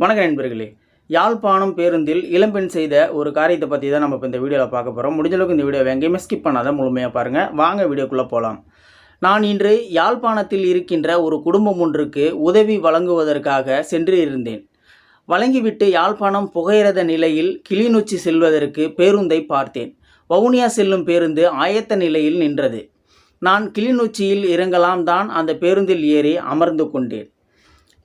வணக்க நண்பர்களே. யாழ்ப்பாணம் பேருந்தில் இளம்பெண் செய்த ஒரு காரியத்தை பற்றி தான் நம்ம இப்போ இந்த வீடியோவில் பார்க்க போகிறோம் முடிஞ்சளவுக்கு இந்த வீடியோவை எங்கேயுமே ஸ்கிப் பண்ணாத முழுமையாக பாருங்கள் வாங்க வீடியோக்குள்ளே போகலாம் நான் இன்று யாழ்ப்பாணத்தில் இருக்கின்ற ஒரு குடும்பம் ஒன்றுக்கு உதவி வழங்குவதற்காக சென்று இருந்தேன். வழங்கிவிட்டு யாழ்ப்பாணம் புகையிரத நிலையில் கிளிநொச்சி செல்வதற்கு பேருந்தை பார்த்தேன். வவுனியா செல்லும் பேருந்து ஆயத்த நிலையில் நின்றது. நான் கிளிநொச்சியில் இறங்கலாம் தான் அந்த பேருந்தில் ஏறி அமர்ந்து கொண்டேன்.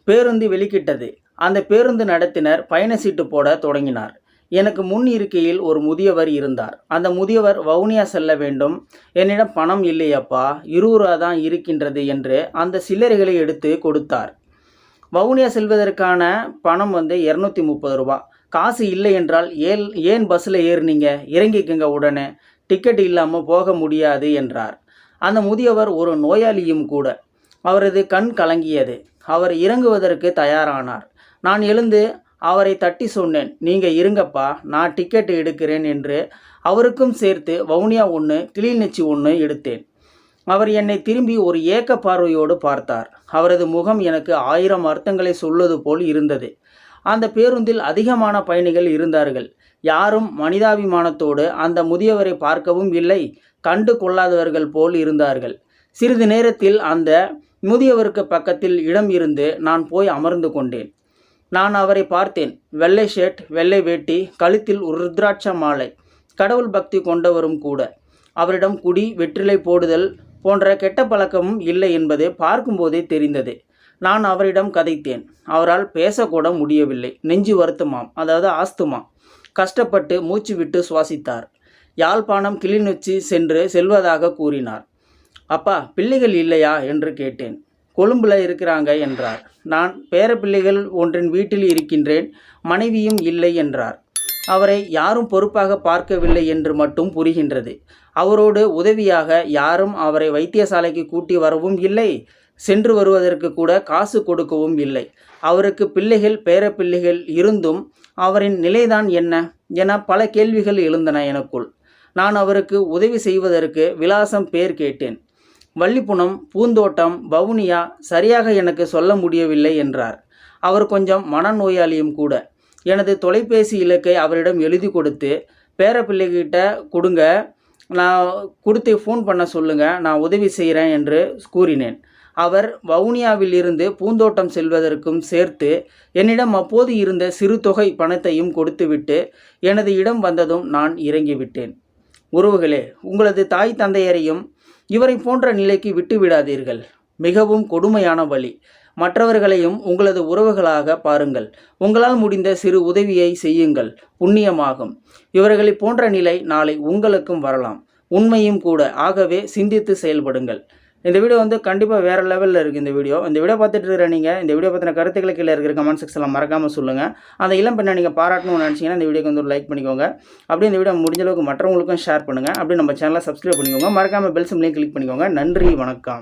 பேருந்து வெளிக்கிட்டது. அந்த பேருந்து நடத்தினர் பயண சீட்டு போட தொடங்கினார். எனக்கு முன் இருக்கையில் ஒரு முதியவர் இருந்தார். அந்த முதியவர் வவுனியா செல்ல வேண்டும். என்னிடம் பணம் இல்லையப்பா. இருபது தான் இருக்கின்றது என்று அந்த சில்லறைகளை எடுத்து கொடுத்தார். வவுனியா செல்வதற்கான பணம் வந்து இரநூத்தி முப்பது ரூபா. காசு இல்லை என்றால் ஏன் ஏன் பஸ்ஸில் ஏறுனீங்க? இறங்கிக்குங்க உடனே. டிக்கெட் இல்லாமல் போக முடியாது என்றார். அந்த முதியவர் ஒரு நோயாளியும் கூட. அவரது கண் கலங்கியது. அவர் இறங்குவதற்கு தயாரானார். நான் எழுந்து அவரை தட்டி சொன்னேன் நீங்கள் இருங்கப்பா நான் டிக்கெட் எடுக்கிறேன் என்று அவருக்கும் சேர்த்து வவுனியா ஒன்று கிளிநொச்சி ஒன்று எடுத்தேன். அவர் என்னை திரும்பி ஒரு ஏக்க பார்வையோடு பார்த்தார். அவரது முகம் எனக்கு ஆயிரம் அர்த்தங்களை சொல்வது போல் இருந்தது. அந்த பேருந்தில் அதிகமான பயணிகள் இருந்தார்கள். யாரும் மனிதாபிமானத்தோடு அந்த முதியவரை பார்க்கவும் இல்லை கண்டு கொள்ளாதவர்கள் போல் இருந்தார்கள். சிறிது நேரத்தில் அந்த முதியவருக்கு பக்கத்தில் இடம் இருந்து நான் போய் அமர்ந்து கொண்டேன். நான் அவரை பார்த்தேன். வெள்ளை ஷர்ட் வெள்ளை வேட்டி கழுத்தில் ஒரு ருத்ராட்ச மாலை. கடவுள் பக்தி கொண்டவரும் கூட. அவரிடம் குடி வெற்றிலை போடுதல் போன்ற கெட்ட பழக்கமும் இல்லை என்பது பார்க்கும்போதே தெரிந்தது. நான் அவரிடம் கதைத்தேன். அவரால் பேசக்கூட முடியவில்லை. நெஞ்சு வருத்தமாம். அதாவது ஆஸ்துமா கஷ்டப்பட்டு மூச்சு விட்டு சுவாசித்தார். யாழ்ப்பாணம் கிளிநொச்சி சென்று செல்வதாக கூறினார். அப்பா பிள்ளைகள் இல்லையா? என்று கேட்டேன். கொழும்புல இருக்கிறாங்க என்றார். நான் பேரப்பிள்ளைகள் ஒன்றின் வீட்டில் இருக்கின்றேன் மனைவியும் இல்லை என்றார். அவரை யாரும் பொறுப்பாக பார்க்கவில்லை என்று மட்டும் புரிகின்றது. அவரோடு உதவியாக யாரும் அவரை வைத்தியசாலைக்கு கூட்டி வரவும் இல்லை சென்று வருவதற்கு கூட காசு கொடுக்கவும் இல்லை. அவருக்கு பிள்ளைகள் பேரப்பிள்ளைகள் இருந்தும் அவரின் நிலைதான் என்ன என பல கேள்விகள் எழுந்தன எனக்குள். நான் அவருக்கு உதவி செய்வதற்கு விலாசம் பேர் கேட்டேன். வள்ளிப்புணம் பூந்தோட்டம் வவுனியா சரியாக எனக்கு சொல்ல முடியவில்லை என்றார். அவர் கொஞ்சம் மனநோயாளியும் கூட. எனது தொலைபேசி இலக்கை அவரிடம் எழுதி கொடுத்து பேரப்பிள்ளைகிட்ட கொடுங்க. நான் கொடுத்து ஃபோன் பண்ண சொல்லுங்கள் நான் உதவி செய்கிறேன் என்று கூறினேன். அவர் வவுனியாவில் இருந்து பூந்தோட்டம் செல்வதற்கும் சேர்த்து என்னிடம் அப்போது இருந்த சிறு தொகை பணத்தையும் கொடுத்துவிட்டு எனது இடம் வந்ததும் நான் இறங்கிவிட்டேன். உறவுகளே உங்களது தாய் தந்தையரையும் இவரை போன்ற நிலைக்கு விட்டு விடாதீர்கள். மிகவும் கொடுமையான வழி. மற்றவர்களையும் உங்களது உறவுகளாக பாருங்கள். உங்களால் முடிந்த சிறு உதவியை செய்யுங்கள். புண்ணியமாகும். இவர்களை போன்ற நிலை நாளை உங்களுக்கும் வரலாம். உண்மையும் கூட. ஆகவே சிந்தித்து செயல்படுங்கள். இந்த வீடியோ வந்து கண்டிப்பாக வேறு லெவலில் இருக்குது இந்த வீடியோ. இந்த வீடியோ பார்த்துட்டு இருக்கிற நீங்கள் இந்த வீடியோ பற்றின கருத்துக்களை கீழே இருக்கிற கமெண்ட் செக்ஷனில் மறக்காமல் சொல்லுங்கள் அந்த இளம் பெண்ணை நீங்கள் பாராட்டணும்னு நினச்சிங்கன்னா இந்த வீடியோக்கு வந்து ஒரு லைக் பண்ணிக்கோங்க. அப்படியே இந்த வீடியோ முடிஞ்ச அளவுக்கு மற்றவங்களுக்கும் ஷேர் பண்ணுங்கள் அப்படியே நம்ம சேனலை சப்ஸ்கிரைப் பண்ணிக்கோங்க. மறக்காமல் பெல் சிம்லையும் கிளிக் பண்ணிக்கோங்க. நன்றி வணக்கம்.